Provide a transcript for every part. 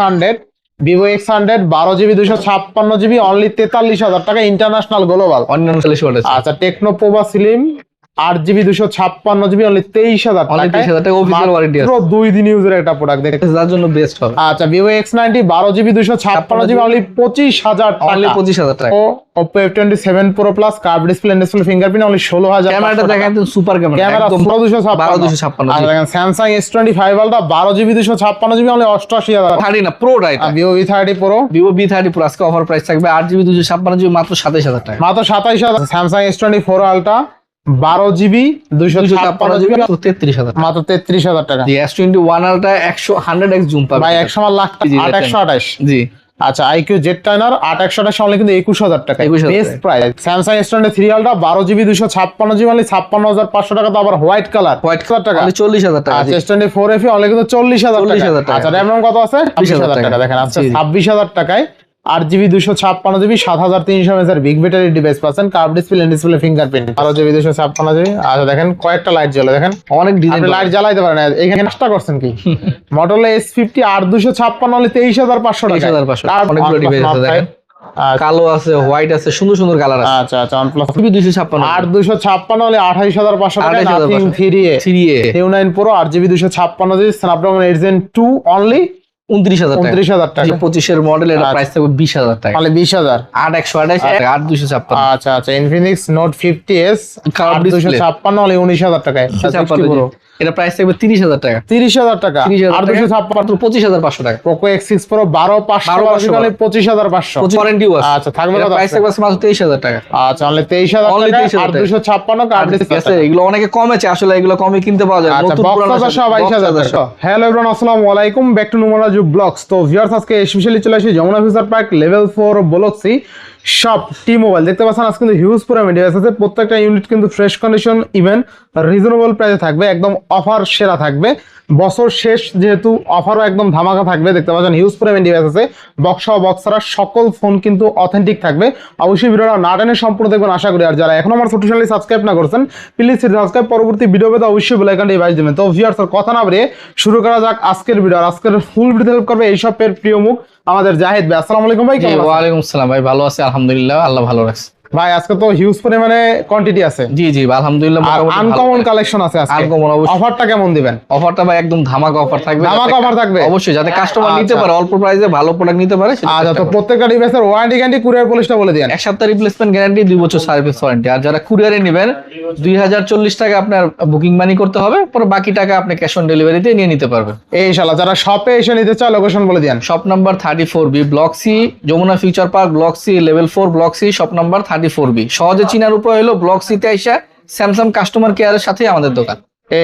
Hundred Vivo X hundred বারো GB দুশো ছাপ্পান্ন জিবি অনলি তেতাল্লিশ হাজার টাকা ইন্টারন্যাশনাল গ্লোবাল আচ্ছা টেকনো পোভা স্লিম আট জিবি দুশো ছাপ্পান্ন জিবি অনলি তেইশ হাজার অনলি হাজার টাকা অফিসিয়াল ওয়ারেন্টি আছে। দুই দিন ইউজের একটা প্রোডাক্ট দেখতে যার জন্য বেস্ট হবে। আচ্ছা ভিভো এক্স নাইনটি বারো জিবি দুশো ছাপ্পান্ন জিবি অনলি পঁচিশ হাজার অনলি পঁচিশ হাজার টাকা। Oppo F twenty seven pro plus curve display display fingerprint only ষোলো হাজার ক্যামেরাটা দেখেন একদম সুপার ক্যামেরা ক্যামেরা ষোলো দুশো বারো দুশো ছাপ্পান্ন আর দেখেন স্যামসাং এস টোয়েন্টি ফাইভ আলটা বারো জিবি দুশো ছাপ্পান্ন জিবি অনলি অষ্টআশি হাজার। থার্টি না Vivo V thirty pro Vivo V thirty pro আজকে অফার প্রাইস থাকবে আট জিবি দুশো ছাপ্পান্ন জিবি মাত্র সাতাইশ হাজার টাকা। মাত্র সাতাইশ হাজার। স্যামসাং এস টোয়েন্টি ফোর আলটা বারো জিবি দুশো ছাপ্পান্ন জিবি তেত্রিশ হাজার মাত্র তেত্রিশ হাজার টাকা। জি এস টোয়েন্টি ওয়ান আলটা একশো হান্ড্রেড এক্স জুম পাবে। ভাই একশো আমার লাখ আট একশো আঠাশ। জি। আচ্ছা আইকিউ জেড টাইনার আট একশো আঠাশ কিন্তু একুশ হাজার টাকা। 21,000 best price Samsung S twenty three ultra বারো জিবি দুশো ছাপ্পান্ন জিবি অনলি ছাপ্পান্ন হাজার পাঁচশো টাকা তো আবার হোয়াইট কালার হোয়াইট কালার টাকা। চল্লিশ হাজার টাকা জি। আচ্ছা S twenty four FE only কিন্তু চল্লিশ হাজার 40,000 টাকা। আচ্ছা র্যাম রম কত আছে? ছাব্বিশ হাজার টাকা। দেখেন আচ্ছা। ছাব্বিশ হাজার টাকায় আট জিবি দুশো ছাপ্পান্ন জিবি সাত হাজার তিনশো এমএস এর বিগ ব্যাটারি ডিভাইস পাচ্ছেন কার্ভ ডিসপ্লে ডিসপ্লে ফিঙ্গারপ্রিন্ট বারো জিবি দুশো ছাপ্পান্ন জিবি। আচ্ছা দেখেন কয়েকটা লাইট জ্বলে। দেখেন অনেক ডিজাইন লাইট জ্বালাইতে পারেন। এখানে নষ্ট করছেন কি? মডেল এস ফিফটি আট দুশো ছাপ্পান্ন হলে তেইশ হাজার পাঁচশো টাকা। 23,500 অনেকগুলো device আছে দেখেন। কালো আছে হোয়াইট আছে সুন্দর সুন্দর কালার আছে। আচ্ছা আচ্ছা OnePlus জিবি দুশো ছাপ্পান্ন। আট দুশো ছাপ্পান্ন হলে আঠাইশ হাজার পাঁচশো টাকা 28,500 Nothing three A three A U nine pro আট GB eight gen two only উনত্রিশ হাজার উনত্রিশ হাজার টাকা। পঁচিশের মডেল এটা আচ্ছা। প্রাইস থাকবে বিশ হাজার টাকা। অনলি বিশ হাজার। আট একশো আঠাশ আট দুশো ছাপ্পান্ন। আচ্ছা আচ্ছা। ইনফিনিক্স নোট ফিফটি এস দুশো ছাপ্পান্ন হলে উনিশ হাজার টাকায়। এটা প্রাইস থাকবে তিরিশ হাজার টাকা। তিরিশ হাজার টাকা। আর দুশো ছাপ্পান্ন। পঁচিশ হাজার পাঁচশো টাকা। পোকো এক্স সিক্স প্রো বারো পাঁচশো 12 বারো হলে পঁচিশ হাজার পাঁচশো। পঁচিশ আচ্ছা থাকবে প্রাইস থাকবে মাত্র তেইশ হাজার টাকা। আচ্ছা অনলি তেইশ হাজার Only টাকা 23,000 আর টাকা। দুশো ছাপ্পান্ন আছে এগুলো অনেকে কমেছে আসলে এগুলো কমে কিনতে পাওয়া যায়। আচ্ছা নতুন পুরানো সব- হাজার হাজার হ্যালো এভরিওয়ান আসসালামু আলাইকুম। ব্যাক টু যুগ ব্লগস তো ভিউয়ার্স আজকে স্পেশালি চলে আসি Jamuna Future Park level four বলক্সি সব টি মোবাইল দেখতে পাচ্ছেন, আজ কিন্তু হিউজ পুরো ডিভাইস আছে। প্রত্যেকটা ইউনিট কিন্তু ফ্রেশ কন্ডিশন ইভেন রিজনেবল প্রাইসে থাকবে, একদম অফার সেরা থাকবে। বছর শেষ যেহেতু অফারও একদম ধামাকা থাকবে, দেখতে পাচ্ছেন হিউজ পুরো ডিভাইস আছে। বক্স সহ বক্স ছাড়া সকল ফোন কিন্তু অথেন্টিক থাকবে। অবশ্যই ভিডিওটা না টেনে সম্পূর্ণ দেখবেন, আশা করি। আর যারা এখন আমার ছোট চ্যানেল সাবস্ক্রাইব না করছেন প্লিজ সাবস্ক্রাইব পরবর্তী ভিডিও পেতে অবশ্যই বেল আইকনটি বাজ দেবেন। তো ভিউয়ার্স কথা না বেরিয়ে শুরু করা যাক আজকের ভিডিও আর আজকের ফুল ভিডিও হেল্প করবে এই সবের প্রিয় মুখ আমাদের জাহিদ ভাই। আসসালামু আলাইকুম ভাই আছেন? ওয়ালাইকুম আসসালাম ভাই, ভালো আছে, আলহামদুলিল্লাহ, আল্লাহ ভালো রাখছে। ভাই আজকে তো হিউজ পরিমাণে কোয়ান্টিটি আছে। জি জি আলহামদুলিল্লাহ আনকমন কালেকশন আছে আজকে। Uncommon অবশ্যই। অফারটা কেমন দিবেন? অফারটা ভাই একদম ধামাকা অফার থাকবে। ধামাকা offer থাকবে? অবশ্যই যাতে কাস্টমার নিতে আচ্ছা। পারে অল্প প্রাইসে ভালো প্রোডাক্ট নিতে পারে সেটা আচ্ছা তো প্রত্যেকটা ডিভাইসের ওয়ারেন্টি গ্যারান্টি কুরিয়ার পলিশটা বলে দিন এক সপ্তাহ রিপ্লেসমেন্ট গ্যারান্টি দুই বছর সার্ভিস ওয়ারেন্টি আর যারা কুরিয়ারে নেবেন দুই হাজার চল্লিশ টাকা আপনার বুকিং মানি করতে হবে পরে বাকি টাকা আপনি ক্যাশ অন ডেলিভারিতে নিয়ে নিতে পারবেন। এই শালা যারা শপে এসে নিতে চায় লোকেশন বলে দিন shop number thirty four B block C Jamuna Future Park block C level four block C shop number thirty four B সহজে চিনার উপায় হলো ব্লক সিতে আইসা স্যামসাং কাস্টমার কেয়ারের সাথে আমাদের দোকান।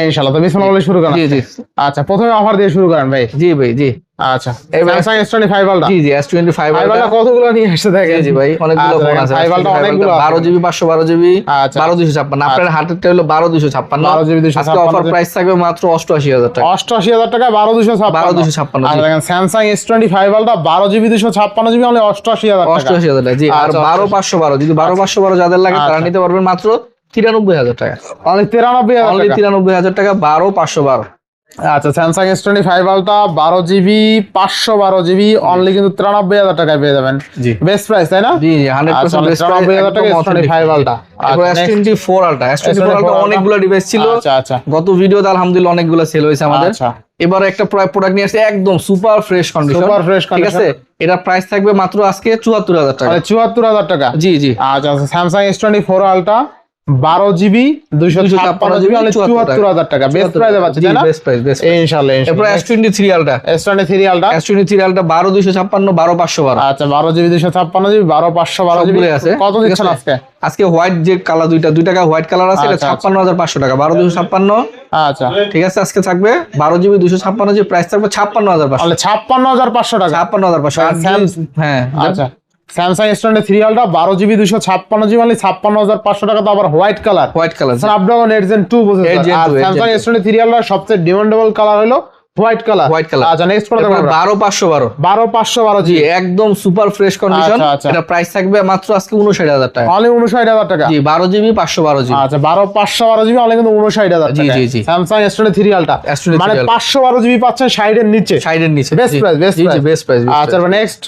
ইনশাআল্লাহ। তো বিসমিল্লাহ বলে শুরু করেন। জি জি। আচ্ছা প্রথমে অফার দিয়ে শুরু করেন ভাই। জি ভাই জি। আচ্ছা এবার- স্যামসাং S25 আলটা জি জি এস টোয়েন্টি কতগুলো নিয়ে এসে দেখেন। জি জি ভাই অনেকগুলো আচ্ছা, ফোন আছে। ফাইবারটা অনেকগুলো আছে। বারো জিবি পাঁচশো বারো জিবি। আচ্ছা। বারো দুশো ছাপ্পান্ন। আপনার হাতেরটা হলো বারো দুশো ছাপ্পান্ন। 12 256 আজকে অফার প্রাইস থাকবে মাত্র অষ্টআশি হাজার টাকা। অষ্টআশি হাজার টাকা বারো দুশো ছাপ্পান্ন। 12,256 আর দেখেন স্যামসাং এস টোয়েন্টি ফাইভ আলটা বারো জিবি দুশো ছাপ্পান্ন জিবি অনলি অষ্টআশি হাজার টাকা। অষ্টআশি হাজার টাকা জি। আর বারো পাঁচশো বারো যদি বারো পাঁচশো বারো যাদের লাগে তারা আচ্ছা। নিতে পারবেন মাত্র তিরানব্বই হাজার টাকা। অনলি তিরানব্বই হাজার অনলি টাকা? তিরানব্বই হাজার টাকা বারো পাঁচশো বারো। আচ্ছা স্যামসাং এস টোয়েন্টি ফাইভ আলটা বারো জিবি পাঁচশো বারো জিবি অনলি কিন্তু তিরানব্বই হাজার টাকায় পেয়ে যাবেন। বেস্ট প্রাইস তাই না? জি জি হান্ড্রেড পার্সেন্ট তিরানব্বই হাজার টাকা S twenty five ultra S twenty four ultra S twenty four ultra অনেকগুলো ডিভাইস ছিল। আচ্ছা আচ্ছা। গত ভিডিওতে আলহামদুলিল্লাহ অনেকগুলো সেল হয়েছে আমাদের। আচ্ছা। এবার একটা প্রোডাক্ট নিয়ে আসছে একদম সুপার ফ্রেশ কন্ডিশন ঠিক আছে? এটা প্রাইস থাকবে মাত্র আজকে চুয়াত্তর হাজার টাকা। চুয়াত্তর হাজার টাকা? জি জি। আচ্ছা স্যামসাং এস টোয়েন্টি ফোর আলটা বারো জিবি দুইশো ছাপ্পান্ন জিবি অনলি চুয়াত্তর হাজার টাকা। বেস্ট প্রাইসে পাচ্ছি বেস্ট প্রাইস বেস্ট ইনশাল্লাহ এরপর S twenty three ultra S twenty three ultra S twenty three ultra বারো দুইশো ছাপ্পান্ন বারো পাঁচশো বারো। আচ্ছা বারো জিবি দুইশো ছাপ্পান্ন জিবি বারো পাঁচশো বারো জিবি আছে। কত দিচ্ছেন আজকে? আজকে হোয়াইট যে কালার দুইটা দুই টাকা হোয়াইট কালার আছে এটা আচ্ছা, ছাপ্পান্ন হাজার পাঁচশো টাকা। বারো দুশো ছাপ্পান্ন। আচ্ছা। ঠিক আছে আজকে থাকবে বারো জিবি দুশো ছাপ্পান্ন যে প্রাইস থাকবে ছাপ্পান্ন হাজার পাঁচশো। ছাপ্পান্ন হাজার পাঁচশো টাকা। ছাপ্পান্ন হাজার পাঁচশো। হ্যাঁ আচ্ছা। Samsung S twenty three ultra বারো জিবি দুইশো ছাপ্পান্ন জিবি মানে ছাপ্পান্ন হাজার পাঁচশো টাকা তো আবার white colour white colour Snapdragon eight gen two আর স্যামসাং এস টোয়েন্টি থ্রি আলটার সবচেয়ে ডিমান্ডেবল কালার হলো হোয়াইট কালার White color। আচ্ছা নেক্সট কোনটা বারো পাঁচশো বারো। বারো পাঁচশো বারো জি একদম সুপার ফ্রেশ কন্ডিশন। এটা প্রাইস থাকবে মাত্র আজকে উনষাট হাজার টাকা। অনলি উনষাট হাজার টাকা। জি বারো জিবি পাঁচশো বারো জিবি আচ্ছা বারো পাঁচশো বারো জিবি অনলি কিন্তু উনষাট হাজার জি, জি, জি। আলটা S23 মানে Ultra। পাঁচশো বারো জিবি পাচ্ছেন ষাটের নিচে। সাইডের নিচে বেস্ট জি। প্রাইস বেস্ট জি বেস্ট প্রাইস আচ্ছা নেক্সট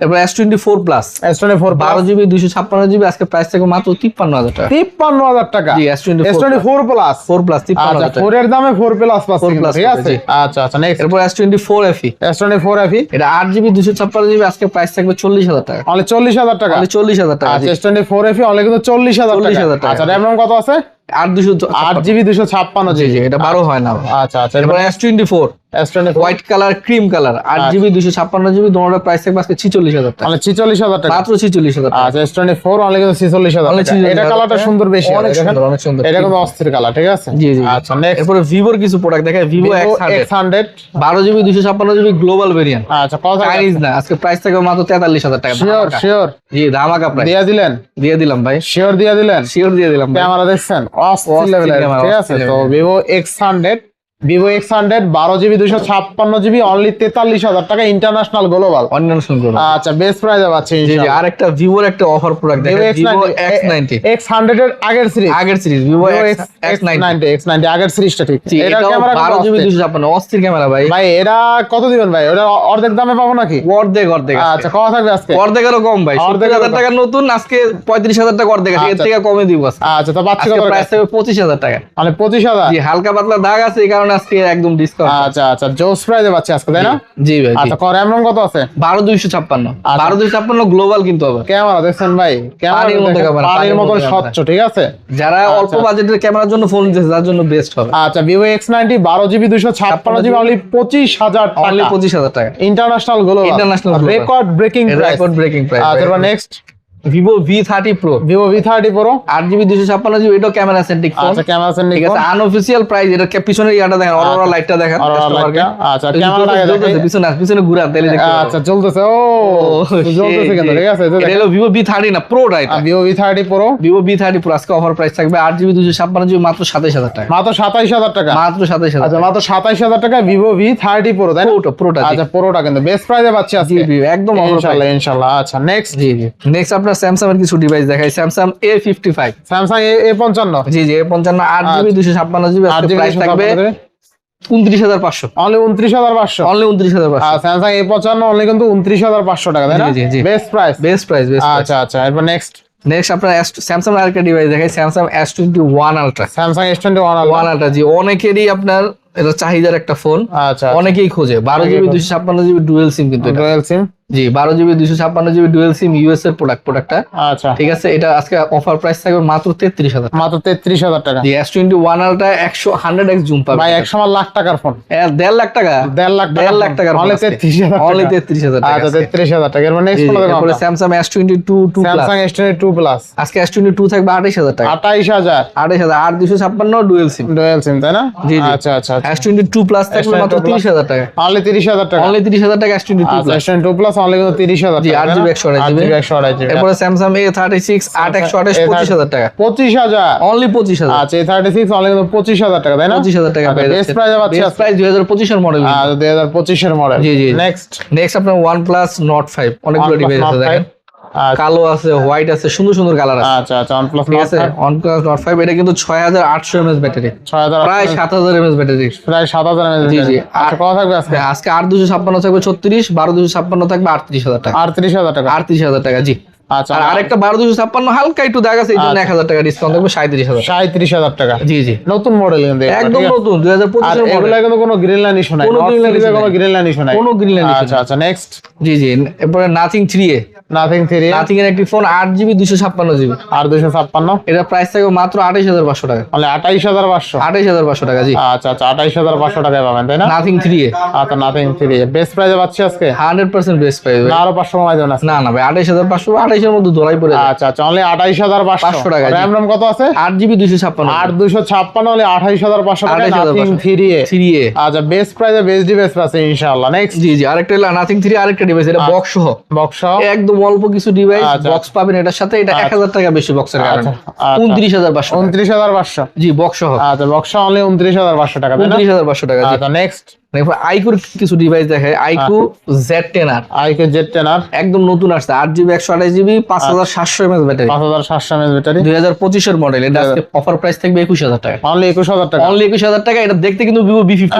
এরপর S twenty four plus S twenty four বারো জিবি দুইশো ছাপ্পান্ন জিবি আজকে প্রাইস মাত্র তিপ্পান্ন হাজার টাকা? তিপ্পান্ন হাজার টাকা জি, S24 S twenty four plus four plus তিপ্পান্ন আচ্ছা হাজার ফোর এর দামে ফোর প্লাস plus ঠিক আছে? আচ্ছা আচ্ছা নেক্সট এরপর S twenty four FE S twenty four FE এটা আট জিবি দুশো ছাপ্পান্ন জিবি আজকে প্রাইস থাকবে চল্লিশ হাজার টাকা। অনলি চল্লিশ হাজার টাকা। চল্লিশ হাজার টাকা আচ্ছা S twenty four FE only কিন্তু চল্লিশ হাজার 40,000 টাকা টাকা। আচ্ছা র্যাম কত আছে? আট দুশো আট জিবি দুশো ছাপ্পান্ন জিবি। এটা বারো হয় না। আচ্ছা আচ্ছা এরপর S twenty four white colour cream colour আট জিবি দুশো ছাপ্পান্ন জিবি তোমার প্রাইস থাকবে আজকে ছিচল্লিশ হাজার টাকা। ছিচল্লিশ হাজার টাকা। মাত্র ছিচল্লিশ হাজার আচ্ছা এস টোয়েন্টি ফোর অনলি ছিচল্লিশ হাজার Only টাকা। 46,000 এটা কালারটা সুন্দর বেশি অনেক সুন্দর অনেক সুন্দর। এটা কিন্তু অস্থির কালার ঠিক আছে? জি, জি। আচ্ছা নেক্সট এরপরে ভিভোর কিছু প্রোডাক্ট দেখে ভিভো এক্স হান্ড্রেড বারো জিবি দুশো ছাপ্পান্ন জিবি গ্লোবাল ভেরিয়েন্ট আচ্ছা কত চাইনিজ না। আজকে প্রাইস থাকবে মাত্র তেতাল্লিশ হাজার টাকা। শিওর শিওর জি ধামাকা প্রাইস দিয়ে দিলেন? দিয়ে দিলাম ভাই। শিওর দিয়ে দিলেন? শিওর দিয়ে দিলাম ভাই। ক্যামেরা দেখছেন? অস্থির লেভেলের ঠিক আছে? তো Vivo X hundred Vivo X hundred বারো জিবি দুশো ছাপ্পান্ন জিবি অনলি তেতাল্লিশ হাজার টাকা ইন্টারন্যাশনাল গ্লোবাল অন্যান্য আচ্ছা বেস্ট প্রাইসে পাচ্ছি আর একটা ভিভোর একটা offer product Vivo X ninety X hundred এর আগের সিরিজ আগের series Vivo X X ninety X ninety আগের সিরিজটা ঠিক। এটাও ক্যামেরা বারো জিবি দুশো ছাপ্পান্ন অস্থির ক্যামেরা ভাই। ভাই এটা কত দিবেন ভাই? ওটা অর্ধেক দামে পাবো নাকি? অর্ধেক অর্ধেক আচ্ছা কত থাকবে আজকে? অর্ধেকেরও কম ভাই অর্ধেক হাজার টাকা নতুন আজকে পঁয়ত্রিশ হাজার টাকা অর্ধেক আছে এর আচ্ছা। থেকে কমে দিব আচ্ছা তো পাচ্ছি প্রাইস থাকবে পঁচিশ হাজার টাকা। মানে পঁচিশ হাজার? হালকা পাতলা দাগ আছে এই কারণে আজকে একদম ডিসকাউন্ট আচ্ছা আচ্ছা জোস প্রাইসে পাচ্ছি আজকে তাই না? জি ভাই আচ্ছা ক র্যাম কত আছে? বারো দুইশো ছাপ্পান্ন। আচ্ছা। বারো দুইশো ছাপ্পান্ন গ্লোবাল কিন্তু হবে ক্যামেরা দেখছেন ভাই? পানির মতো ক্যামেরা পানির পানির মতো স্বচ্ছ ঠিক আছে? যারা অল্প বাজেটের ক্যামেরার জন্য ফোন নিতেছে তার জন্য বেস্ট হবে। আচ্ছা জিবি দুশো ছাপ্পান্ন জিবি অনলি পঁচিশ হাজার অনলি পঁচিশ হাজার টাকা। International global global। Record breaking record breaking price আচ্ছা next Vivo V thirty pro Vivo V thirty pro আট জিবি দুশো ছাপ্পান্ন জিবি ক্যামেরা সেন্ট্রিক ফোন আচ্ছা ক্যামেরা সেন্ডিং ঠিক আছে আনঅফিসিয়াল প্রাইস এটা পিছনের ইয়াটা দেখেন অরোরা লাইটটা দেখেন। আচ্ছা, যে দেখেন। পিছনে পিছনে ঘুরা পারব। আচ্ছা চলতেছে ও ও, চলতেছে কিন্তু ঠিক আছে এটা হলো ভিভো ভি থার্টি না pro right Vivo V thirty pro Vivo V thirty pro আজকে অফার প্রাইস থাকবে আট জিবি দুশো ছাপ্পান্ন জিবি মাত্র সাতাইশ হাজার টাকা। মাত্র সাতাইশ হাজার টাকা? মাত্র সাতাইশ হাজার আচ্ছা মাত্র সাতাইশ হাজার টাকা ভিভো ভি থার্টি প্রো তাই না? প্রোটা আচ্ছা পুরোটা কিন্তু বেস্ট প্রাইসে পাচ্ছি আজকে। একদম ইনশাআল্লাহ ইনশাআল্লাহ আচ্ছা নেক্সট জি জি। নেক্সট আপনার স্যামসাং এর কিছু ডিভাইস দেখাই। Samsung A fifty five Samsung A পঞ্চান্ন। জি জি এ পঞ্চান্ন আট জিবি দুশো ছাপ্পান্ন জিবি প্রাইস থাকবে উনত্রিশ হাজার পাঁচশো। অনলি উনত্রিশ হাজার পাঁচশো। অনলি উনত্রিশ হাজার পাঁচশো। স্যামসাং এ পঞ্চান্ন অনলি কিন্তু উনত্রিশ হাজার পাঁচশো টাকা তাই না? জি, জি, জি। বেস্ট প্রাইস বেস্ট প্রাইস আচ্ছা আচ্ছা এরপর নেক্সট নেক্সট আপনার স্যামসাং আরেকটা ডিভাইস দেখাই Samsung S twenty one ultra Samsung S twenty one one ultra জি অনেকেরই আপনার এটা চাহিদার একটা ফোন আচ্ছা অনেকেই খোঁজে। বারো জিবি দুশো ছাপ্পান্ন জিবি ডুয়েল সিম কিন্তু এটা। ডুয়েল সিম জি বারো জিবি দুশো ছাপ্পান্ন জিবি ডুয়েল সিম ইউএস এর প্রোডাক্ট প্রোডাক্টটা আচ্ছা। ঠিক আছে এটা আজকে অফার প্রাইস থাকবে মাত্র তেত্রিশ হাজার মাত্র তেত্রিশ হাজার টাকা। জি এস টোয়েন্টি ওয়ান আলট্রা একশো হান্ড্রেড এক্স জুম পাবে। ভাই একশো লাখ টাকার ফোন দেড় লাখ টাকা? দেড় লাখ দেড় লাখ টাকার অনলি তেত্রিশ হাজার অনলি তেত্রিশ হাজার টাকা আচ্ছা তেত্রিশ হাজার টাকা। এরপর নেক্সট তারপরে Samsung S twenty two two Samsung S twenty two plus আজকে এস টোয়েন্টি টু থাকবে আঠাইশ হাজার টাকা। আঠাইশ হাজার। আঠাইশ হাজার। আট দুশো ছাপ্পান্ন ডুয়েল সিম ডুয়েল সিম তাই না? জি। আচ্ছা আচ্ছা এস টোয়েন্টি টু প্লাস থাকবে মাত্র তিরিশ হাজার টাকা। অনলি তিরিশ হাজার টাকা। অনলি তিরিশ হাজার টাকা এস টোয়েন্টি টু আচ্ছা plus S twenty two plus only কিন্তু তিরিশ জি, টাকা আট তাই না? GB একশো আঠাশ আট GB GB একশো আঠাশ জিবি এরপরে স্যামসাং থার্টি সিক্স আট একশো আঠাশ A30 পঁচিশ হাজার টাকা। পঁচিশ হাজার? অনলি পঁচিশ হাজার। আচ্ছা এই থার্টি সিক্স অনলি টাকা তাই না? পঁচিশ হাজার টাকা এ পাচ্ছি বেস্ট আজকে। প্রাইস দুই হাজার পঁচিশের মডেল পঁচিশের মডেল জি, জি। নেক্সট নেক্সট আপনার প্লাস নট ফাইভ অনেকগুলো ডিভাইস আছে দেখেন। কালো আছে হোয়াইট আছে সুন্দর সুন্দর কালার আছে। আচ্ছা আচ্ছা এটা কিন্তু ছয় হাজার আটশো এমএস ব্যাটারি। ছয় হাজার প্রায় সাত হাজার এমএস ব্যাটারি। প্রায় সাত হাজার জি, জি। আচ্ছা কত থাকবে আজকে? আজকে আট দুশো ছাপ্পান্ন থাকবে ছত্রিশ বারো দুশো ছাপ্পান্ন থাকবে আটত্রিশ হাজার টাকা। আটত্রিশ হাজার টাকা। আটত্রিশ হাজার টাকা জি। আচ্ছা আর আরেকটা বারো দুশো ছাপ্পান্ন হালকা একটু দেখা আছে এই জন্য এক হাজার টাকা ডিসকাউন্ট থাকবে সাঁত্রিশ হাজার। সাঁত্রিশ হাজার টাকা। জি জি। নতুন মডেল কিন্তু একদম নতুন দুই হাজার আর কিন্তু কোনো গ্রিন লাইন ইস্যু নাই। কোনো green line issue কোনো নাই। গ্রিন লাইন ইস্যু নাই। কোনো গ্রিন লাইন আচ্ছা আচ্ছা নেক্সট জি জি। এরপরে Nothing three A. Nothing three Nothing এর একটি ফোন আট জিবি দুশো ছাপ্পান্ন জিবি আর দুইশো ছাপ্পান্ন? এটা প্রাইস থাকবে মাত্র আঠাইশ হাজার পাঁচশো টাকা। মানে আঠাইশ হাজার পাঁচশো? আঠাইশ হাজার পাঁচশো টাকা জি। আচ্ছা আচ্ছা আঠাইশ হাজার পাঁচশো টাকায় পাবেন তাই না? Nothing three A. আচ্ছা নাথিং থ্রি বেস্ট প্রাইসে পাচ্ছি আজকে? হান্ড্রেড পার্সেন্ট বেস্ট প্রাইস না আরও পাঁচশো কমাই দেবেন না না ভাই আঠাইশ হাজার পাঁচশো আঠাইশের মধ্যে ধরাই পড়ে আচ্ছা আচ্ছা অনলি আঠাইশ হাজার পাঁচশো। 500 টাকা, জি। র্যাম কত আছে? আট জিবি দুশো ছাপ্পান্ন আট দুশো ছাপ্পান্ন হলে আঠাইশ হাজার পাঁচশো টাকা 28,500 Nothing three A. Three A. আচ্ছা বেস্ট প্রাইসে বেস্ট ডি বেস্ট আছে ইনশাআল্লাহ। নেক্সট জি জি আরেকটা নাথিং থ্রি আরেকটা ডিভাইস এটা বক্স সহ। বক্স একদম অল্প কিছু ডিভাইস আচ্ছা। বক্স পাবেন এটার সাথে এটা এক হাজার টাকা বেশি বক্সের কারণে আচ্ছা, আচ্ছা। উনত্রিশ হাজার পাঁচশো উনত্রিশ হাজার পাঁচশো। জি বক্স সহ। আচ্ছা বক্স অনলি উনত্রিশ হাজার পাঁচশো টাকা তাই না? উনত্রিশ হাজার পাঁচশো টাকা জি। আচ্ছা নেক্সট এরপর আইকুর কিছু ডিভাইস আইকু জেড টেন আর আইকে জেড টেন আর একদম নতুন আসছে আট জিবি একশো আঠাশ জিবি পাঁচ হাজার সাতশো এমএস ব্যাটারি। পাঁচ হাজার সাতশো এমএস ব্যাটারি। দুই হাজার পঁচিশের মডেল এটা আজকে অফার প্রাইস থাকবে একুশ হাজার টাকা। অনলি একুশ হাজার টাকা। অনলি একুশ হাজার টাকা এটা দেখতে কিন্তু ভিভো বি ফিফটি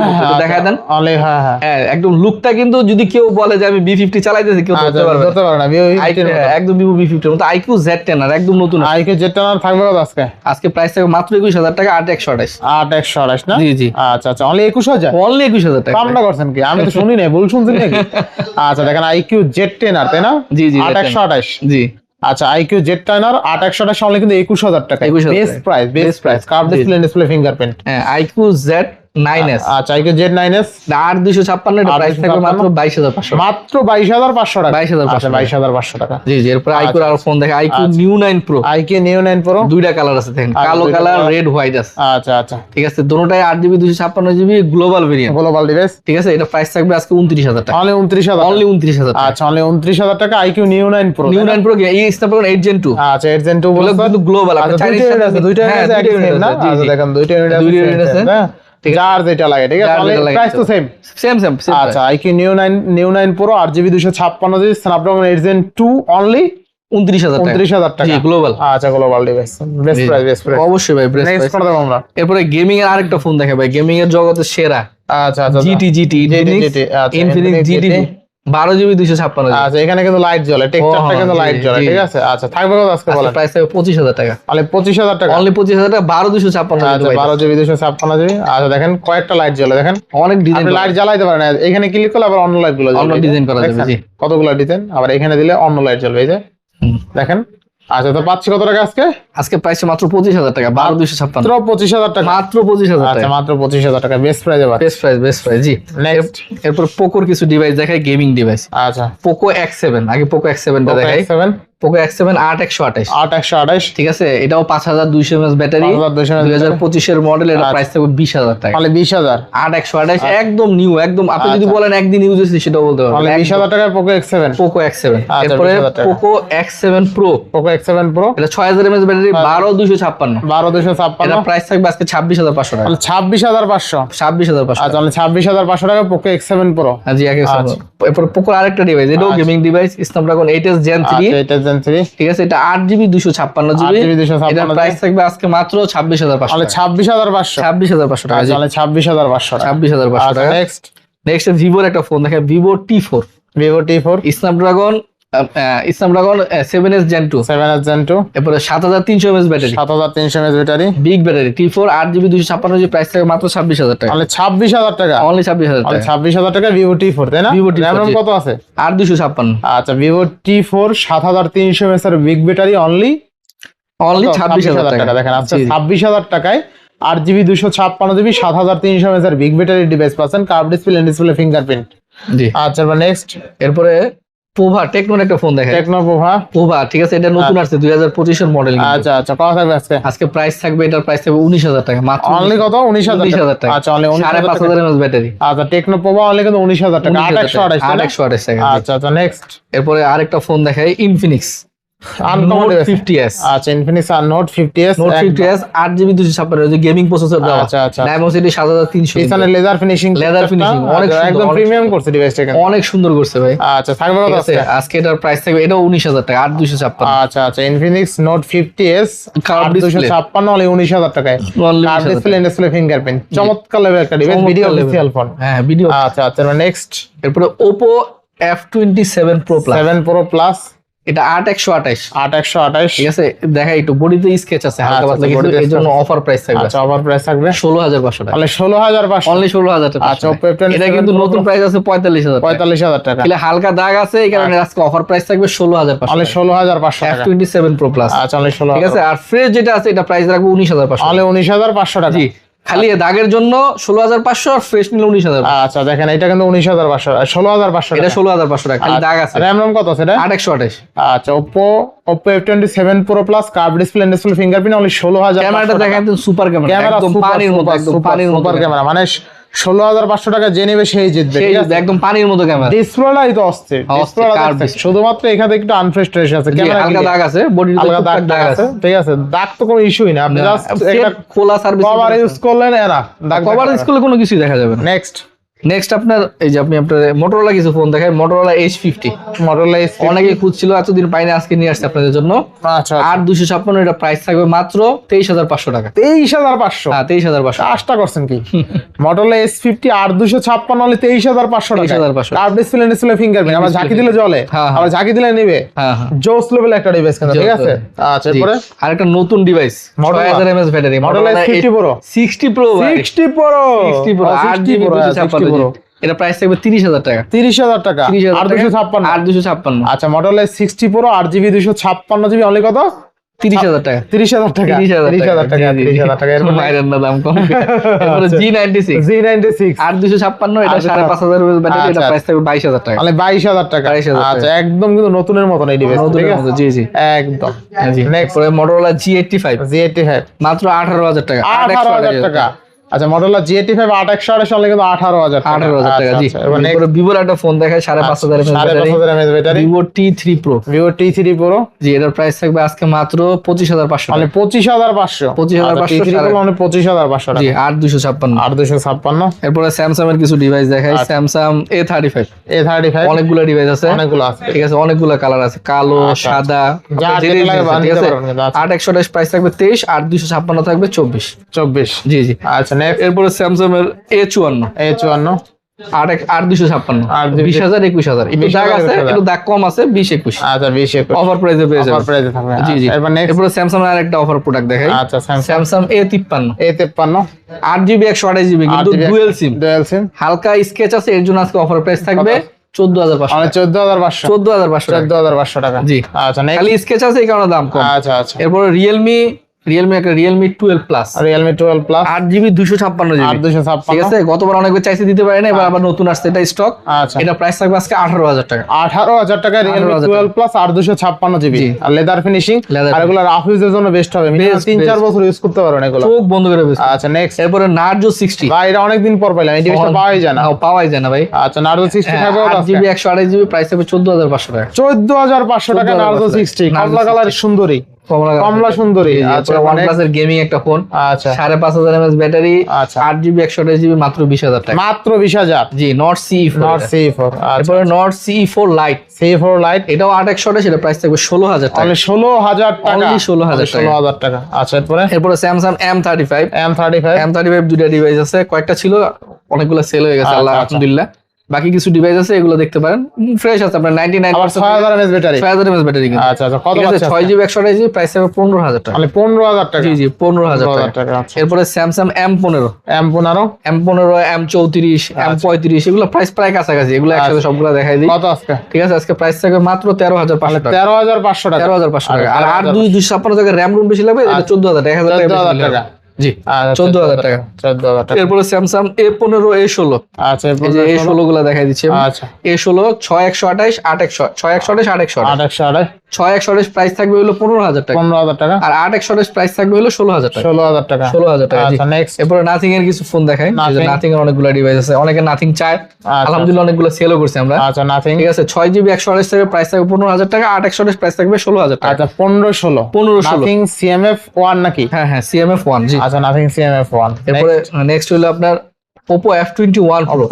দেন। অনলি হ্যাঁ হ্যাঁ হ্যাঁ। একদম লুকটা কিন্তু যদি কেউ বলে যে আমি বি ফিফটি চালাইতেছি কেউ ধরতে আচ্ছা, পারবে ধরতে পারে না আইকু- হ্যাঁ, একদম ভিভো বি ফিফটির মতো। আইকিউ জেড টেন আর একদম নতুন আইকে জেড টেন আর থাকবে আজকে? আজকে প্রাইস থাকবে মাত্র একুশ হাজার টাকা আট একশো আঠাশ। আট একশো আঠাশ না? জি জি। আচ্ছা আচ্ছা অনলি একুশ হাজার? অনলি একুশ হাজার। টাকা কামটা করছেন কি? আমি তো শুনি ভুল শুনছি নাকি? আচ্ছা দেখেন আইকিউ জেড টেন আর তাই না? জি, জি, আট একশো আঠাশ। জি। আচ্ছা আইকিউ জেড টেন আর আট একশো আঠাশ কিন্তু একুশ হাজার টাকা। 21,000 best. Price best price curve display display fingerprint হ্যাঁ আইকিউ জেড নাইন এস আচ্ছা আইকিউ জেড নাইন এস আট দুইশো ছাপ্পান্ন এটা প্রাইস থাকবে মাত্র মাত্র বাইশ হাজার পাঁচশো টাকা? 22,500 আচ্ছা বাইশ হাজার পাঁচশো টাকা। জি জি এরপর আইকুর আর ফোন দেখে iQOO Neo nine pro iQOO Neo nine pro দুইটা কালার আছে দেখেন। আচ্ছা, কালো কালার রেড হোয়াইট আছে। আচ্ছা আচ্ছা। ঠিক আছে দুটোটাই গ্লোবাল ভেরিয়েন্ট গ্লোবাল ডিভাইস ঠিক আছে এটা প্রাইস থাকবে আজকে উনত্রিশ হাজার টাকা। অনলি উনত্রিশ হাজার অনলি উনত্রিশ হাজার টাকা। আচ্ছা অনলি উনত্রিশ হাজার টাকা iQOO Neo nine pro Neo nine pro এই স্ন্যাপড্রাগন এইট জেন টু আচ্ছা এর জেন টু এগুলো কিন্তু গ্লোবাল আচ্ছা দুইটা দুইটা হ্যাঁ আছে দুইটা একই unit same না? আছে, জি, আচ্ছা। দেখেন দুইটা আছে যার যেটা লাগে ঠিক আছে? প্রাইস তো সেম সেম সেম আচ্ছা iQOO Neo nine Neo 9 pro আট জিবি দুশো ছাপ্পান্ন GB Snapdragon 8 gen two only উনত্রিশ হাজার টাকা। উনত্রিশ হাজার টাকা। জি গ্লোবাল আচ্ছা global device best price best price অবশ্যই ভাই বেস্ট প্রাইস করে দেব আমরা? এরপরে গেমিং এর আরেকটা ফোন দেখে ভাই। গেমিং এর জগতের সেরা। আচ্ছা আচ্ছা জিটি জিটি ইনফিনিক্স জিটি বারো জিবি দুইশো ছাপ্পান্ন আচ্ছা এখানে কিন্তু লাইট জ্বলে টেক্সচারটা হ্যাঁ, কিন্তু লাইট জ্বলে ঠিক আছে? আচ্ছা থাকবে কত আজকে বলেন? প্রাইস থাকবে পঁচিশ হাজার টাকা। তাহলে পঁচিশ হাজার টাকা? অনলি পঁচিশ হাজার টাকা বারো দুশো ছাপ্পান্ন আচ্ছা বারো জিবি দুশো ছাপ্পান্ন জিবি। আচ্ছা দেখেন কয়েকটা লাইট জ্বলে দেখেন। অনেক ডিজাইন লাইট জ্বালাইতে পারেন এখানে ক্লিক করলে আবার অন্য লাইটগুলো অন্য ডিজাইন করা যাবে, কতগুলো ডিজাইন আবার এখানে দিলে অন্য লাইট জ্বলবে এই যে। দেখেন আচ্ছা তো পাচ্ছি কত টাকা আজকে? আজকে প্রাইস মাত্র পঁচিশ হাজার টাকা বারো দুশো ছাপ্পান্ন। মাত্র পঁচিশ হাজার টাকা। মাত্র পঁচিশ হাজার আচ্ছা মাত্র পঁচিশ হাজার টাকা বেস্ট প্রাইস এবার। বেস্ট প্রাইস বেস্ট প্রাইস জি। নেক্সট এরপর পোকোর কিছু ডিভাইস দেখাই গেমিং ডিভাইস আচ্ছা। পোকো এক্স সেভেন আগে পোকো এক্স সেভেনটা দেখাই। সেভেন পোকো এক্স সেভেন আট একশো আঠাশ। আট একশো আঠাশ। ঠিক আছে? এটাও পাঁচ হাজার দুইশো এমএস ব্যাটারি দুই হাজার পঁচিশের মডেল এটা আচ্ছা। প্রাইস থাকবে বিশ হাজার টাকা। তাহলে বিশ হাজার। আট একশো আঠাশ একদম নিউ একদম আপনি যদি বলেন একদিন ইউজ হয়েছে বলতে পারবেন। বিশ হাজার টাকার Poco X seven Poco X seven আচ্ছা, এরপরে Poco X seven pro Poco X seven pro এটা ছয় হাজার এমএস ব্যাটারি বারো দুইশো ছাপ্পান্ন। বারো দুশো ছাপ্পান্ন। এটা প্রাইস থাকবে আজকে ছাব্বিশ হাজার পাঁচশো টাকা। তাহলে ছাব্বিশ হাজার পাঁচশো। ছাব্বিশ হাজার পাঁচশো আচ্ছা তাহলে ছাব্বিশ হাজার পাঁচশো টাকা পোকো এক্স সেভেন প্রো জি একে আচ্ছা। এরপর পোকোর আরেকটা ডিভাইস এটাও gaming device Snapdragon eight S gen three আচ্ছা জেন থ্রি ঠিক আছে এটা আট জিবি দুশো ছাপ্পান্ন জিবি। 8GB 256 এটার প্রাইস থাকবে আজকে মাত্র ছাব্বিশ হাজার পাঁচশো ছাব্বিশ হাজার পাঁচশো। ছাব্বিশ হাজার পাঁচশো টাকা ছাব্বিশ হাজার পাঁচশো ছাব্বিশ হাজার পাঁচশো আচ্ছা টাকা। নেক্সট নেক্সট ভিভোর একটা ফোন দেখেন Vivo T four Vivo T four Snapdragon Snapdragon seven S gen two seven S gen two এরপরে সাত হাজার তিনশো এমএস ব্যাটারি। Big battery. প্রাইস থাকে মাত্র ছাব্বিশ হাজার টাকা। টাকা। অনলি টাকা। ছাব্বিশ হাজার টাকা ভিভো টি ফোর তাই না? Vivo T4 র্যাম রোম জি। কত আছে? আট দুশো ছাপ্পান্ন। আচ্ছা ভিভো টি ফোর সাত হাজার তিনশো এমএস এর বিগ ব্যাটারি অনলি অনলি ছাব্বিশ হাজার টাকা। দেখেন আচ্ছা জি, জি। ছাব্বিশ হাজার টাকায় আট জিবি দুশো ছাপ্পান্ন জিবি সাত হাজার তিনশো এমএস এর বিগ ব্যাটারি ডিভাইস পাচ্ছেন। কার্ভ ডিসপ্লে ডিসপ্লে ফিঙ্গারপ্রিন্ট আচ্ছা নেক্সট এরপরে পোভা টেকনোর একটা ফোন দেখে টেকনো পোভা পোভা ঠিক আছে এটা নতুন আসছে দুই হাজার পঁচিশের মডেল আচ্ছা আচ্ছা কত থাকবে আজকে? আজকে প্রাইস থাকবে এটার প্রাইস থাকবে উনিশ হাজার টাকা মাত্র অনলি কত? উনিশ হাজার উনিশ হাজার টাকা। আচ্ছা অনলি উনিশ সাড়ে হাজার পাঁচ টাকা। হাজার এমএস ব্যাটারি আচ্ছা টেকনো পোভা অনলি কত উনিশ হাজার টাকা। আট একশো আঠাশ আট একশো আঠাশ টাকা। জি। আচ্ছা আচ্ছা নেক্সট এরপরে আরেকটা ফোন দেখাই ইনফিনিক্স আচ্ছা ইনফিনিক্স আর Note fifty S Note fifty S আট জিবি দুশো ছাপ্পান্ন যে গেমিং প্রসেসর দেওয়া। আচ্ছা, আচ্ছা। পিছনে ফিনিশিং finishing, অনেক একদম প্রিমিয়াম করছে ডিভাইসটা এখানে। অনেক সুন্দর করছে ভাই। আচ্ছা থাকবে কত আছে আজকে? এটার প্রাইস থাকবে এটাও টাকা আচ্ছা আচ্ছা Infinix Note fifty S Curved দুশো ছাপ্পান্ন অনলি উনিশ হাজার টাকায়। Only curve 19,000 display display fingerprint চমৎকার লেভেল একটা ডিভাইস ভিডিও অফিসিয়াল ফোন হ্যাঁ ভিডিও আচ্ছা আচ্ছা নেক্সট এরপরে twenty seven pro plus seven pro plus এটা আট একশো আঠাশ। আট একশো আঠাশ। ঠিক আছে? দেখা একটু বডিতে স্কেচ আছে হালকা আচ্ছা, পাতলা আচ্ছা, এই জন্য অফার প্রাইস থাকবে। আচ্ছা ওভার প্রাইস থাকবে। ষোলো হাজার পাঁচশো টাকা। তাহলে ষোলো হাজার পাঁচশো। অনলি ষোলো হাজার টাকা। আচ্ছা, এটা কিন্তু নতুন প্রাইস আছে পঁয়তাল্লিশ হাজার পঁয়তাল্লিশ হাজার টাকা। তাহলে হালকা দাগ আছে এই কারণে আজকে অফার প্রাইস থাকবে ষোলো হাজার অনলি পাঁচশো ষোলো হাজার পাঁচশো এফ টাকা। টোয়েন্টি সেভেন প্রো প্লাস আচ্ছা অনলি ষোলো ঠিক আছে? আর ফ্রেশ যেটা আছে এটা প্রাইস রাখব উনিশ হাজার পাঁচশো অনলি উনিশ হাজার পাঁচশো টাকা। জি। খালি দাগের জন্য ষোলো হাজার পাঁচশো আর ফ্রেশ নিলে উনিশ হাজার আচ্ছা দেখেন এটা কিন্তু উনিশ হাজার পাঁচশো ষোলো হাজার পাঁচশো এটা ষোলো হাজার পাঁচশো টাকা খালি দাগ আছে। র্যাম রম কত আছে এটা? আট একশো আঠাশ। আচ্ছা Oppo Oppo F twenty seven pro plus curve display display fingerprint only ষোলো হাজার ক্যামেরাটা দেখেন সুপার ক্যামেরা ক্যামেরা একদম পানির মতো একদম পানির মতো সুপার ক্যামেরা। মানে ষোলো হাজার পাঁচশো টাকা যে নেবে সেই জিতবে ঠিক আছে? একদম পানির মতো ক্যামেরা ডিসপ্লেটাই তো দেখছেন। শুধুমাত্র এখানে একটু আনফ্রেস্ট আছে। ক্যামেরা দাগ আছে দাগ দাগ আছে ঠিক আছে? দাগ তো কোনো ইস্যুই না। আপনি জাস্ট একটা খোলা সার্ভিস কভার ইউজ করলেন এরা। দাগ ইউজ করলে কোনো কিছুই দেখা যাবে না। নেক্সট নেক্সট আপনার এই যে আপনি আপনার মোটরোলা কিছু ফোন দেখায় Motorola H fifty model S অনেকে খুঁজছিল এতদিন পাইনি আজকে নিয়ে আসছে আপনাদের জন্য। আচ্ছা আর দুশো ছাপ্পান্ন এটা প্রাইস থাকবে মাত্র তেইশ হাজার পাঁচশো টাকা। তেইশ হাজার পাঁচশো? হ্যাঁ তেইশ হাজার পাঁচশো। আশটা করছেন কি? মডেল এস ফিফটি আর দুশো ছাপ্পান্ন হলে তেইশ হাজার পাঁচশো টাকা। 23,500 আর ডিসপ্লে ডিসপ্লে ফিঙ্গারপ্রিন্ট আবার ঝাঁকি দিলে জলে হ্যাঁ, হ্যাঁ। ঝাঁকি দিলে নিবে। হ্যাঁ হ্যাঁ। জোস লেভেল একটা ডিভাইস কিন্তু ঠিক আছে? আচ্ছা এরপরে? আর একটা নতুন ডিভাইস। ছয় হাজার MS battery model S fifty pro sixty pro sixty pro sixty pro আট জিবি এটা প্রাইস থাকবে তিরিশ হাজার টাকা তিরিশ হাজার টাকা আর দুশো ছাপ্পান্ন আর দুশো ছাপ্পান্ন আচ্ছা মডেল সিক্সটি প্রো আট জিবি দুশো ছাপ্পান্ন জিবি কত তিরিশ হাজার টাকা তিরিশ হাজার টাকা তিরিশ হাজার টাকা জি, জি, তিরিশ হাজার টাকা এরপরে মায়ের না দাম কম G ninety six G ninety six দুশো ছাপ্পান্ন এটা আচ্ছা, সাড়ে পাঁচ হাজার ব্যাটারি এটা আচ্ছা। প্রাইস থাকবে বাইশ হাজার টাকা মানে বাইশ হাজার টাকা 22,000 টাকা। আচ্ছা একদম কিন্তু নতুনের মতন এই ডিভাইস নতুনের মতো, জি জি একদম জি নেক্সট পরে G eighty five G five মাত্র আঠারো হাজার টাকা আঠারো হাজার টাকা আচ্ছা মডেলটা জি এইটি ফাইভ আট একশো সালে কিন্তু আঠারো হাজার টাকা। আঠারো হাজার টাকা আচ্ছা, জি। আচ্ছা, এবার এরপরে ভিভোর একটা ফোন দেখায় সাড়ে পাঁচ হাজার সাড়ে পাঁচ ব্যাটারি হাজার MS battery. Vivo T three pro Vivo T three pro জি এটার প্রাইস থাকবে আজকে মাত্র পঁচিশ হাজার পাঁচশো মানে পঁচিশ হাজার পাঁচশো। 25,500 টি থ্রি মানে পঁচিশ হাজার পাঁচশো জি আট দুশো ছাপ্পান্ন। আট দুশো ছাপ্পান্ন। এরপরে স্যামসাং এর কিছু ডিভাইস দেখায় আচ্ছা। Samsung A thirty five A thirty five অনেকগুলো ডিভাইস আছে। অনেকগুলো আছে। ঠিক আছে অনেকগুলো কালার আছে। কালো আচ্ছা, সাদা ঠিক আছে? আচ্ছা। আট একশো প্রাইস থাকবে তেইশ আট দুশো ছাপ্পান্ন থাকবে চব্বিশ। চব্বিশ। জি জি। আচ্ছা এরপরে স্যামসাং এর এ চুয়ান্ন। এ চুয়ান্ন দুশো ছাপ্পান্ন। বিশ হাজার একুশ হাজার। একটু দাগ আছে একটু দাগ কম আছে বিশ একুশ। আচ্ছা বিশ একুশ। অফার প্রাইসে পেয়ে যাবে প্রাইসে থাকবে। জি জি। এবার নেক্সট এরপরে স্যামসাং এর একটা অফার প্রোডাক্ট দেখাই। আচ্ছা স্যামসাং এ তিপ্পান্ন। এ তেপ্পান্ন। আট জিবি একশো আঠাশ জিবি কিন্তু ডুয়েল সিম ডুয়েল সিম হালকা স্কেচ আছে এর জন্য আজকে অফার প্রাইস থাকবে চোদ্দ হাজার পাঁচশো মানে চোদ্দ হাজার পাঁচশো। চোদ্দ হাজার পাঁচশো টাকা। জি। আচ্ছা খালি স্কেচ আছে এই কারণে দাম কম। আচ্ছা আচ্ছা। এরপরে রিয়েলমি রিয়েলমি একটা Realme twelve plus Realme twelve plus আট জিবি দুশো ছাপ্পান্ন জিবি দুশো ঠিক আছে? গতবার অনেকে চাইছে দিতে পারে না এবার আবার নতুন আসছে এটা স্টক আচ্ছা। এটা প্রাইস থাকবে আজকে আঠারো হাজার টাকা। আঠারো হাজার টাকা রিয়েলমি টুয়েলভ প্লাস আট দুশো ছাপ্পান্ন জিবি আর লেদার ফিনিশিং আর এগুলো রাফ ইউজের জন্য বেস্ট হবে। তিন চার বছর ইউজ করতে পারবেন এগুলো। চোখ বন্ধ করে আচ্ছা নেক্সট এরপরে নার্জো সিক্সটি ভাই এটা অনেকদিন পর পাইলাম। এই ডিভাইসটা পাওয়াই যায় না। পাওয়াই যায় না ভাই। আচ্ছা নার্জো সিক্সটি হ্যাঁ, থাকবে আট জিবি একশো আঠাশ জিবি প্রাইস থাকবে চোদ্দ হাজার পাঁচশো টাকা। চোদ্দ হাজার পাঁচশো টাকা 14,500 নার্জো সিক্সটি Narzo কালার সুন্দরী। কমলা সুন্দরী আচ্ছা গেমিং একটা ফোন আচ্ছা। সাড়ে পাঁচ হাজার এমএস ব্যাটারি আচ্ছা। আট জিবি একশো আঠাশ জিবি মাত্র বিশ হাজার টাকা। মাত্র বিশ হাজার? জি Nord CE Nord CE four আচ্ছা। Nord CE four lite CE four lite এটাও প্রাইস থাকবে ষোলো হাজার টাকা। অনলি ষোলো হাজার টাকা। 16,000 টাকা। ষোলো হাজার টাকা। আচ্ছা এরপরে? এরপরে Samsung M thirty five M thirty five M thirty five দুটা ডিভাইস আছে। কয়েকটা ছিল অনেকগুলো সেল হয়ে গেছে আচ্ছা, আল্লাহ আচ্ছা। আলহামদুলিল্লাহ। বাকি কিছু ডিভাইস আছে এগুলো দেখতে পারেন। ফ্রেশ আছে আপনার নাইনটি নাইন আবার ছয় হাজার এমএস ব্যাটারি ছয় হাজার এমএস ব্যাটারি কিন্তু। আচ্ছা আচ্ছা কত আছে পাচ্ছে ছয় জিবি একশো আঠাশ জিবি প্রাইস হবে পনেরো হাজার টাকা। মানে পনেরো হাজার টাকা। জি জি পনেরো হাজার পনেরো টাকা। টাকা আচ্ছা। এরপরে পনেরো। এম চৌত্রিশ এম আচ্ছা। পঁয়ত্রিশ এগুলো প্রাইস প্রায় কাছাকাছি। এগুলো একসাথে সবগুলো দেখাই দিই। কত আজকে? ঠিক আছে আজকে প্রাইস থাকবে মাত্র তেরো হাজার পাঁচশো টাকা। তেরো হাজার পাঁচশো টাকা। তেরো হাজার পাঁচশো টাকা। আর তেরো আর হাজার দুই দুইশো ছাপ্পান্ন টাকা র্যাম রুম বেশি লাগবে এটা চোদ্দ হাজার টাকা এক হাজার টাকা। 14,000 বেশি লাগবে। টাকা। জি আচ্ছা, চোদ্দ হাজার টাকা। চোদ্দ হাজার টাকা। এরপরে স্যামসাং এ পনেরো এ ষোলো। আচ্ছা এ ষোলো গুলা দেখাই দিচ্ছি আচ্ছা। এ ষোলো ছয় একশো আঠাইশ আট একশো ছয় একশো আঠাইশ আট একশো। আট একশো ছয় একশো প্রাইস থাকবে হলো পনেরো হাজার টাকা। পনেরো হাজার টাকা। আর আট একশো আঠাইশ প্রাইস থাকবে হলো ষোলো হাজার টাকা। ষোলো হাজার টাকা। ষোলো হাজার টাকা জি। আচ্ছা এরপরে নাথিং এর কিছু ফোন দেখাই। নাথিং এর অনেকগুলো ডিভাইস আছে। অনেকে নাথিং চায়। আলহামদুলিল্লাহ অনেকগুলো সেলও করছি আমরা। আচ্ছা নাথিং ঠিক আছে ছয় জিবি একশো আঠাশ থেকে প্রাইস থাকবে পনেরো হাজার টাকা। আট একশো আঠাশ প্রাইস থাকবে ষোলো হাজার টাকা। আচ্ছা পনেরো ষোলো। পনেরো ষোলো। নাথিং সিএমএফ ওয়ান নাকি? হ্যাঁ হ্যাঁ সিএমএফ ওয়ান জি। আচ্ছা নাথিং সিএমএফ ওয়ান এরপরে নেক্সট হলো আপনার Oppo F twenty one pro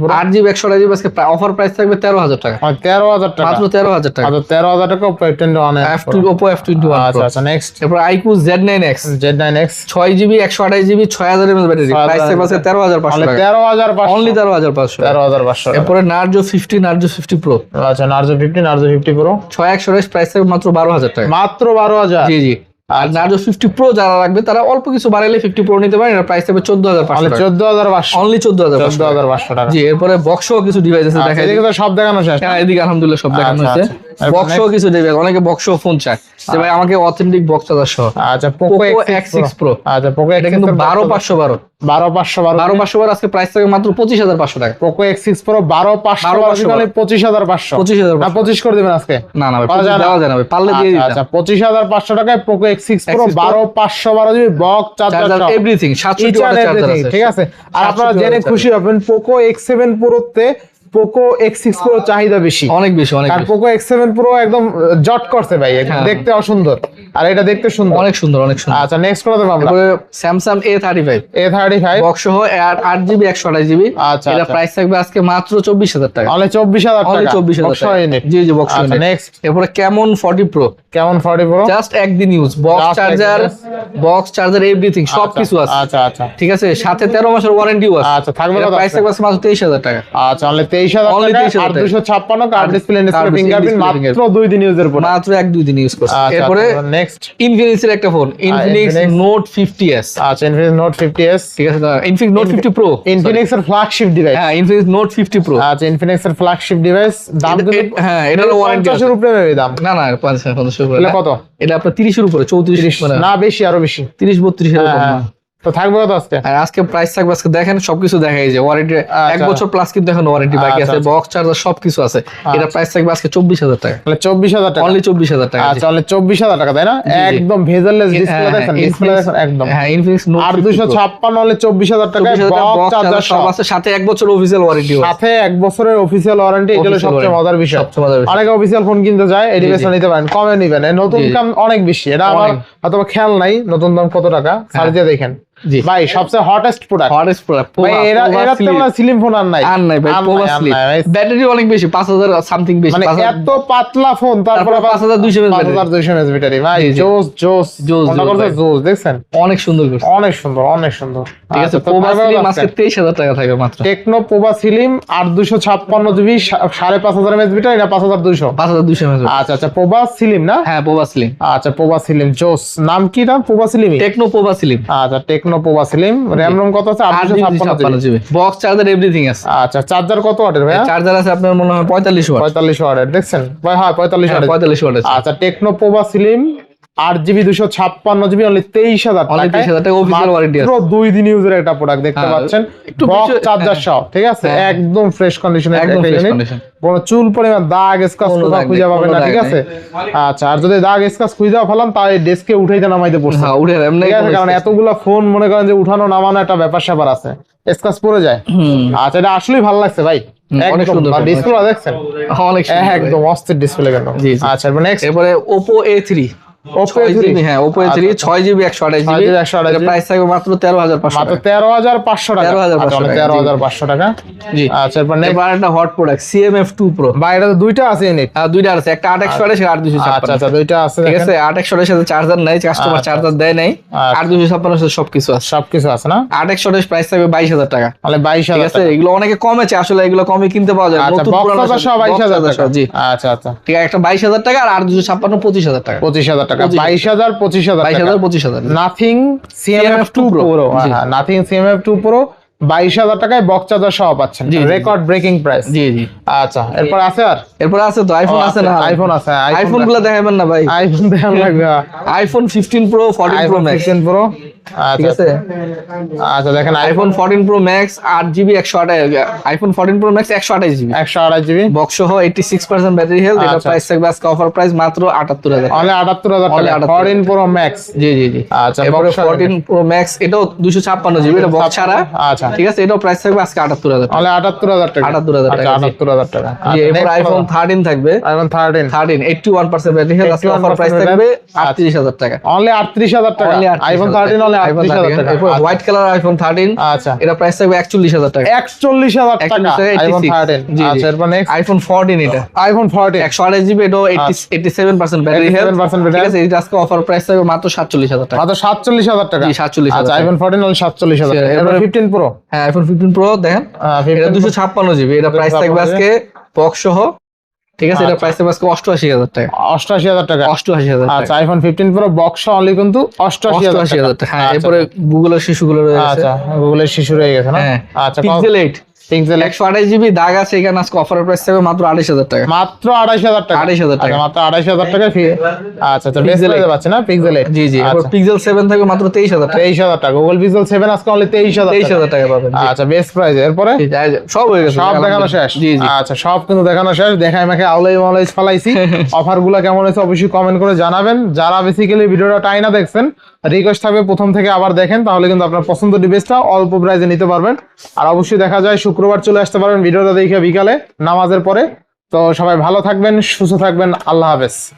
পুরো আট জিবি একশো আঠাশ জিবি আজকে অফার প্রাইস থাকবে তেরো হাজার টাকা। তেরো হাজার টাকা। মাত্র তেরো হাজার টাকা। আচ্ছা তেরো হাজার টাকা patent one F two Oppo F twenty one আচ্ছা আচ্ছা নেক্সট এরপর iQOO Z nine X Z nine X ছয় জিবি একশো আঠাশ জিবি ছয় হাজার এমএস ব্যাটারি প্রাইস থাকবে আজকে তেরো হাজার পাঁচশো টাকা। তেরো হাজার পাঁচশো। অনলি তেরো হাজার পাঁচশো। তেরো হাজার পাঁচশো। এরপরে Narzo fifty Narzo fifty pro আচ্ছা Narzo fifty Narzo fifty pro ছয় একশো আঠাশ প্রাইস থাকবে মাত্র বারো হাজার টাকা। মাত্র বারো হাজার। জি জি। আর নার্জো ফিফটি প্রো যারা রাখবে তারা অল্প কিছু বাড়াইলে ফিফটি প্রো নিতে পারেন প্রাইস থাকবে চোদ্দ হাজার পাঁচশো চোদ্দ হাজার পাঁচশো অনলি চোদ্দ হাজার চোদ্দ হাজার পাঁচশো টাকা। জি এরপরে বক্সও কিছু ডিভাইস আছে দেখা এদিকে তো সব দেখানো শেষ হ্যাঁ এদিকে আলহামদুলিল্লাহ সব দেখানো আচ্ছা, হয়েছে। আচ্ছা। বক্সও কিছু ডিভাইস অনেকে বক্সও ফোন চায়। যে ভাই আমাকে অথেন্টিক বক্স চার্জার সহ আচ্ছা পোকো এক্স সিক্স প্রো আচ্ছা পোকো এটা কিন্তু বারো পাঁচশো বারো। বারো পাঁচশো বারো বারো পাঁচশো বারো আজকে প্রাইস থাকবে মাত্র পঁচিশ হাজার পাঁচশো টাকা। পোকো এক্স সিক্স প্রো বারো পাঁচশো 12 বারো 500 তাহলে পঁচিশ হাজার পাঁচশো। পঁচিশ হাজার না পঁচিশ করে দেবেন আজকে। না না পঁচিশ দেওয়া যায় না পারলে দিয়ে আচ্ছা, আচ্ছা পঁচিশ হাজার পাঁচশো টাকায় পোকো এক্স সিক্স প্রো বারো পাঁচশো বারো জিবি বক চার্জার এভরিথিং ঠিক আছে? আর আপনারা জেনে খুশি হবেন পোকো এক্স সেভেন প্রোতে পোকো এক্স সিক্স প্রো চাহিদা বেশি। অনেক বেশি অনেক আর পোকো এক্স সেভেন প্রো একদম জট করছে ভাই হ্যাঁ। দেখতে অসুন্দর। আর এটা দেখতে সুন্দর। অনেক সুন্দর অনেক সুন্দর। আচ্ছা নেক্সট কত দেবো আমরা Samsung A thirty five A thirty five box সহ আট জিবি একশো আঠাশ জিবি আচ্ছা এটা আচ্ছা। প্রাইস থাকবে আজকে মাত্র চব্বিশ হাজার টাকা। অনলি চব্বিশ হাজার টাকা। চব্বিশ হাজার জি জি বক্স আচ্ছা নেক্সট এরপরে Camon forty pro Camon forty pro just একদিন use box charger box charger everything সব কিছু আছে। আচ্ছা আচ্ছা। ঠিক আছে? সাথে তেরো মাসের ওয়ারেন্টিও আছে। আচ্ছা থাকবে প্রাইস থাকবে মাত্র তেইশ হাজার টাকা। আচ্ছা অনলি তেইশ হাজার Only টাকা 23,000 আর টাকা। দুশো ছাপ্পান্ন card display card display display, fingerprint মাত্র দুই দিন ইউজের পর মাত্র এক দুই দিন ইউজ করছে। আচ্ছা এরপরে নেক্সট ইনফিনিক্স এর একটা ফোন ইনফিনিক্স নোট আচ্ছা ইনফিনিক্স ঠিক আছে Infinix note fifty pro Infinix এর ফ্ল্যাগশিপ ডিভাইস হ্যাঁ ইনফিনিক্স নোট ফিফটি প্রো আচ্ছা ইনফিনিক্স এর ফ্ল্যাগশিপ ডিভাইস দাম এটা- কিন্তু হ্যাঁ, উপরে দাম। না না কত? এটা আপনার তিরিশের উপরে চৌত্রিশ মানে না বেশি আরও বেশি। তিরিশ বত্রিশ। হ্যাঁ। তো থাকবে কত আজকে? আর আজকে প্রাইস থাকবে আজকে দেখেন সবকিছু দেখা যায় ওয়ারেন্টি এক আচ্ছা। বছর প্লাস কিন্তু এখন ওয়ারেন্টি বাকি আচ্ছা, আছে বক্স চার্জার সবকিছু আছে। এটা প্রাইস থাকবে আজকে চব্বিশ হাজার টাকা। তাহলে চব্বিশ হাজার টাকা। অনলি চব্বিশ হাজার টাকা আচ্ছা অনলি চব্বিশ হাজার টাকা তাই না? একদম ভেজারলেস হ্যাঁ, ডিসপ্লে হ্যাঁ, দেখেন ডিসপ্লে দেখেন একদম। হ্যাঁ ইনফিনিক্স নোট আর দুশো ছাপ্পান্ন হলে চব্বিশ হাজার টাকা বক্স চার্জার সব আছে সাথে এক বছর অফিসিয়াল ওয়ারেন্টি সাথে এক বছরের অফিসিয়াল ওয়ারেন্টি এগুলো সবচেয়ে মজার বিষয়। সবচেয়ে মজার বিষয়। অনেকে অফিসিয়াল ফোন কিনতে যায় এই ডিভাইসটা নিতে পারেন কমে নিবেন। নতুন। দাম অনেক বেশি এটা আমার অনেক। হয়তো বা খেয়াল নাই নতুন দাম কত টাকা? সার্চ দিয়ে দেখেন। ভাই সবচেয়ে হটেস্ট প্রোডাক্ট হরেস্ট প্রোডাক্ট ভাই এরা এরা তেমন স্লিম ফোন আর নাই। আর নাই ভাই ব্যাটারি অনেক বেশি পাঁচ হাজার সামথিং বেশি মানে এত পাতলা ফোন তারপরে তারপরে 5200 mAh পাঁচ হাজার দুইশো এমএস ব্যাটারি ভাই। জোস জোস। জোস, জোস দেখছেন? অনেক সুন্দর করছে। অনেক সুন্দর অনেক সুন্দর। ঠিক আছে আচ্ছা, তো আজকে? তেইশ হাজার টাকা থাকবে মাত্র। টেকনো পোভা সিলিম আট দুশো ছাপ্পান্ন জিবি সাড়ে পাঁচ হাজার এমএস ব্যাটারি না পাঁচ হাজার দুইশো? পাঁচ হাজার দুশো এমএস আচ্ছা আচ্ছা পোভা সিলিম না? হ্যাঁ পোভা স্লিম আচ্ছা পোভা সিলিম জোস। নাম কি নাম Pova slim Tecno Pova slim আচ্ছা Tecno Pova slim RAM ROM কত আছে? জিবি। বক্স চার্জার এভরিথিং আছে। আচ্ছা চার্জার কত ওয়াটের ভাই চার্জার আছে আপনার মনে হয় পঁয়তাল্লিশ ওয়াট পঁয়তাল্লিশ ওয়াটের দেখছেন? ভাই হ্যাঁ পঁয়তাল্লিশ ওয়াটের পঁয়তাল্লিশ ওয়াট আচ্ছা টেকনো পোভা সিলিম আট জিবি দুশো ছাপ্পান্ন জিবি অনলি তেইশ হাজার Only 23,000 টাকা official warranty আছে। দুই দিন ইউজের একটা প্রোডাক্ট দেখতে হ্যাঁ, পাচ্ছেন। চার্জার হ্যাঁ। সহ ঠিক আছে? হ্যাঁ। একদম ফ্রেশ কন্ডিশনে কোনো চুল পরিমাণ দাগ স্কাচ কোথাও খুঁজে পাবেন না ঠিক আছে? আচ্ছা আর যদি দাগ স্কাচ খুঁজে ফেলাম তাই ডেস্কে উঠাইতে নামাইতে পড়ছে। হ্যাঁ উঠে ঠিক আছে কারণ এতগুলা ফোন মনে করেন যে উঠানো নামানো একটা ব্যাপার স্যাপার আছে। স্কাচ পড়ে যায়। আচ্ছা এটা আসলেই ভালো লাগছে ভাই। অনেক সুন্দর ডিসপ্লে দেখছেন? অনেক একদম অস্থির ডিসপ্লে কেন। আচ্ছা নেক্সট এরপরে Oppo A three Oppo A3 হ্যাঁ ওপো থ্রি আচ্ছা, ছয় জিবি একশো আঠাশ জিবি। 128 GB প্রাইস থাকবে মাত্র তেরো হাজার পাঁচশো মাত্র তেরো হাজার পাঁচশো টাকা। 13,500 টাকা, তেরো হাজার পাঁচশো টাকা। জি। আচ্ছা এরপর এবার একটা hot product CMF two pro বা এটা দুইটা আছে ইউনিট দুইটা আছে। একটা আট একশো আঠাশ আট দুশো আচ্ছা আচ্ছা দুইটা আছে ঠিক আছে? আট একশো আঠাশের সাথে চার্জার নাই কাস্টমার আচ্ছা, চার্জার দেয় নাই। আচ্ছা। আট দুশো সাথে সবকিছু আছে। সবকিছু আছে না? আট একশো আঠাশ প্রাইস থাকবে বাইশ হাজার টাকা। তাহলে বাইশ হাজার আছে? এগুলো অনেকে কমেছে আসলে এগুলো কমে কিনতে পাওয়া যায়। আচ্ছা নতুন পুরানো বাইশ হাজার charger টাকা। সহ, জি। আচ্ছা আচ্ছা। ঠিক আছে একটা বাইশ হাজার টাকা আর আট দুশো ছাপ্পান্ন পঁচিশ হাজার টাকা। পঁচিশ হাজার টাকা। 25,000 বাইশ হাজার পঁচিশ হাজার বাইশ টাকা। হাজার। পঁচিশ হাজার নাথিং সিএমএফ টু 2 প্রো হ্যাঁ নাথিং সিএমএফ টু প্রো বাইশ হাজার টাকায় বক্স চার্জার সহ পাচ্ছেন। জি, জি। রেকর্ড ব্রেকিং প্রাইস জি জি। আচ্ছা এরপর আছে আর? এরপর আছে তো আইফোন আছে না? আইফোন আছে আইফোনগুলো দেখাবেন না ভাই। আইফোন দেখান লাগবে iPhone fifteen pro fourteen pro max sixteen pro ঠিক আছে? আচ্ছা দেখেন iPhone iPhone fourteen pro max আট জিবি একশো আঠাশ আইফোন ফোরটিন প্রো ম্যাক্স একশো আঠাশ জিবি একশো আড়াই জিবি বক্স সহ eighty six percent battery health এটা। প্রাইস থাকবে আজকে অফার প্রাইস মাত্র আটাত্তর হাজার অনলি আটাত্তর হাজার Only টাকা। 78,000 প্রো ম্যাক্স জি জি জি। আচ্ছা, ফোরটিন প্রো ম্যাক্স এটাও দুশো ছাপ্পান্ন জিবি এটা বক্স ছাড়া। আচ্ছা। ঠিক আছে এটাও প্রাইস থাকবে আজকে টাকা। 78,000 টাকা, আচ্ছা টাকা জি এরপর আইফোন থার্টিন থাকবে। IPhone thirteen thirteen eighty one percent battery health আজকে অফার প্রাইস থাকবে health, আটত্রিশ হাজার টাকা। অনলি আটত্রিশ হাজার টাকা। আইফোন থার্টিন অনলি iPhone আটত্রিশ হাজার 13 টাকা। এরপর হোয়াইট কালার আইফোন থার্টিন আচ্ছা। এটা প্রাইস থাকবে টাকা। টাকা আইফোন 86 থার্টিন জি, জি। আচ্ছা এরপর নেক্সট আইফোন ফোরটিন এটা। আইফোন ফোরটিন একশো আঠাশ জিবি এটাও eighty seven percent battery health ঠিক আছে এটা আজকে অফার প্রাইস থাকবে মাত্র সাতচল্লিশ হাজার টাকা। মাত্র সাতচল্লিশ হাজার টাকা। জি, 47,000 আচ্ছা আইফোন ফোরটিন অনলি সাতচল্লিশ হাজার টাকা। এরপর এরপরে- ফিফটিন প্রো হ্যাঁ আইফোন ফিফটিন প্রো দেখেন এটা দুশো ছাপ্পান্ন জিবি এটা প্রাইস থাকবে আজকে বক্স সহ। ঠিক আছে এটা প্রাইস থাকবে আজকে অষ্টআশি হাজার টাকা। অষ্টআশি হাজার টাকা? অষ্টআশি হাজার আচ্ছা iPhone fifteen pro box only কিন্তু অষ্টআশি হাজার টাকা। হ্যাঁ আচ্ছা, এরপরে গুগলের শিশুগুলো রয়েছে আচ্ছা গুগলের শিশু রয়ে গেছে না? হ্যাঁ আচ্ছা পিক্সেল এইট পিক্সেল একশো আঠাশ জিবি দাগ আছে এখানে আজকে অফারের প্রাইস থাকবে মাত্র আড়াইশ হাজার টাকা। মাত্র আড়াইশ হাজার টাকা? 28,000 টাকা। আচ্ছা, মাত্র টাকা আচ্ছা না পিক্সেল এইট জি জি এরপর পিক্সেল সেভেন থাকবে মাত্র তেইশ হাজার টাকা। তেইশ হাজার টাকা। গুগল পিক্সেল সেভেন আজকে অনলি তেইশ হাজার টাকা। পাবেন আচ্ছা বেস্ট প্রাইস এরপরে? জি, যাই- যাই- সব হয়ে গেছে সব দেখানো শেষ? জি জি। আচ্ছা সব কিন্তু দেখানো শেষ। দেখাই আমাকে আউলাই মাউলাই ফালাইছি। অফারগুলা কেমন হয়েছে অবশ্যই কমেন্ট করে জানাবেন। যারা বেসিক্যালি ভিডিওটা টাইনা দেখছেন রিকোয়েস্ট থাকবে প্রথম থেকে আবার দেখেন তাহলে কিন্তু আপনার পছন্দ ডিভাইসটা অল্প প্রাইসে নিতে পারবেন। আর অবশ্যই দেখা যায় শুক্রবার চলে আসতে পারবেন ভিডিওটা দেখে বিকালে, নামাজের পরে। তো সবাই ভালো থাকবেন, সুস্থ থাকবেন, আল্লাহ হাফেজ।